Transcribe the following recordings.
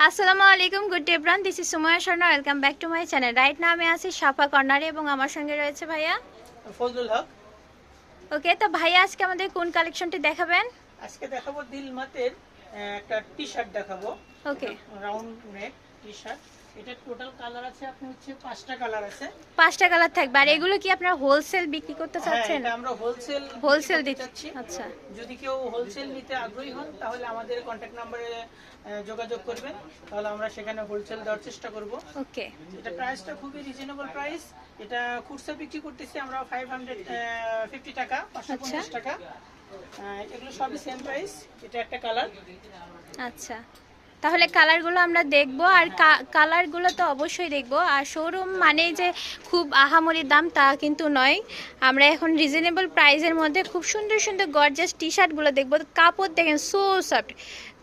আসসালামু আলাইকুম good day bran this is Sumaya Sharma welcome back to my channel right না আমি আছি সাফা কর্নারে এবং আমার সঙ্গে রয়েছে ভাইয়া। ফজলুল হক। ওকে তো ভাইয়া আজকে আমাদের কোন কালেকশনটি দেখাবেন? আজকে দেখাবো দিলমাতের একটা টি শার্ট দেখাবো। Okay round neck T shirt এটা টোটাল কালার আছে আপনি হচ্ছে পাঁচটা কালার আছে। পাঁচটা কালার থাকবে। আর এগুলো কি আপনারা হোলসেল বিক্রি করতে হ্যাঁ চাচ্ছেন? আমরা হোলসেল হোলসেল দিতে চাচ্ছি। আচ্ছা। যদি কেউ হোলসেল নিতে আগ্রহী হন তাহলে আমাদের কন্ট্যাক্ট নাম্বারে যোগাযোগ করবেন। তাহলে আমরা সেখানে হোলসেল দেওয়ার চেষ্টা করব। ওকে। এটা প্রাইসটা খুবই রিজনেবল প্রাইস এটা খুচরা বিক্রি করতেছি আমরা ফাইভ হান্ড্রেড ফিফটি টাকা পাঁচশো পঞ্চাশ টাকা। এগুলো সবই সেম প্রাইস এটা একটা কালার আচ্ছা। তাহলে কালারগুলো আমরা দেখব আর কালারগুলো তো অবশ্যই দেখব। আর শোরুম মানেই যে খুব আহামরি দাম তা কিন্তু নয়। আমরা এখন রিজনেবল প্রাইসের মধ্যে খুব সুন্দর সুন্দর গর্জাস টি শার্টগুলো দেখব। কাপড় দেখেন সো সফট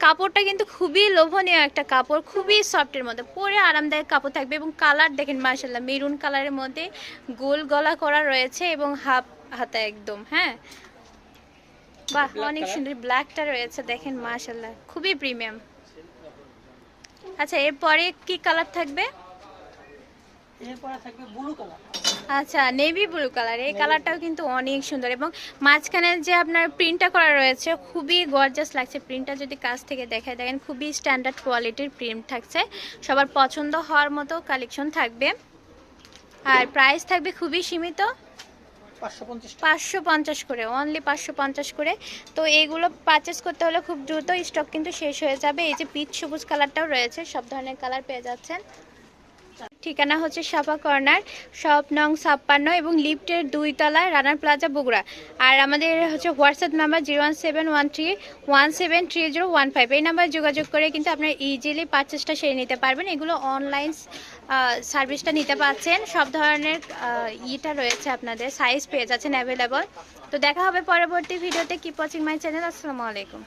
কাপড়টা কিন্তু খুবই লোভনীয় একটা কাপড় খুবই সফটের মধ্যে। পরে আরামদায়ক কাপড় থাকবে এবং কালার দেখেন মার্শাল্লাহ মেরুন কালারের মধ্যে গোল গলা করা রয়েছে এবং হাফ হাতা একদম হ্যাঁ? বাহ অনেক সুন্দর ব্ল্যাকটা রয়েছে দেখেন মার্শাল্লাহ খুবই প্রিমিয়াম আচ্ছা এরপরে কি কালার থাকবে? আচ্ছা নেভি ব্লু কালার এই কালারটাও কিন্তু অনেক সুন্দর এবং মাঝখানে যে আপনার প্রিন্টটা করা রয়েছে খুবই গর্জাস লাগছে। প্রিন্টটা যদি কাছ থেকে দেখায় দেখেন খুবই স্ট্যান্ডার্ড কোয়ালিটির প্রিন্ট থাকছে। সবার পছন্দ হওয়ার মতো কালেকশন থাকবে। আর প্রাইস থাকবে খুবই সীমিত। পাঁচশো পঞ্চাশ করে অনলি পাঁচশো পঞ্চাশ করে। তো এইগুলো পারচেস করতে হলে খুব দ্রুত স্টক কিন্তু শেষ হয়ে যাবে। এই যে পিচ সবুজ কালারটাও রয়েছে, সব ধরনের কালার পেয়ে যাচ্ছেন। ঠিকানা হচ্ছে সাফা কর্নার, শপ নং ছাপ্পান্ন এবং লিফটের দুই তলায় রানার প্লাজা বগুড়া। আর আমাদের হচ্ছে WhatsApp number zero one seven one three, one seven three zero one five. এই নাম্বারে যোগাযোগ করে কিন্তু আপনারা ইজিলি পারচেসটা সেরে নিতে পারবেন। এগুলো অনলাইন সার্ভিসটা নিতে পারছেন সব ধরনের ইটা রয়েছে আপনাদের। সাইজ পেয়ে যাচ্ছেন অ্যাভেলেবল তো দেখা হবে পরবর্তী ভিডিওতে কিপ ওয়াচিং মাই চ্যানেল আসসালামু আলাইকুম।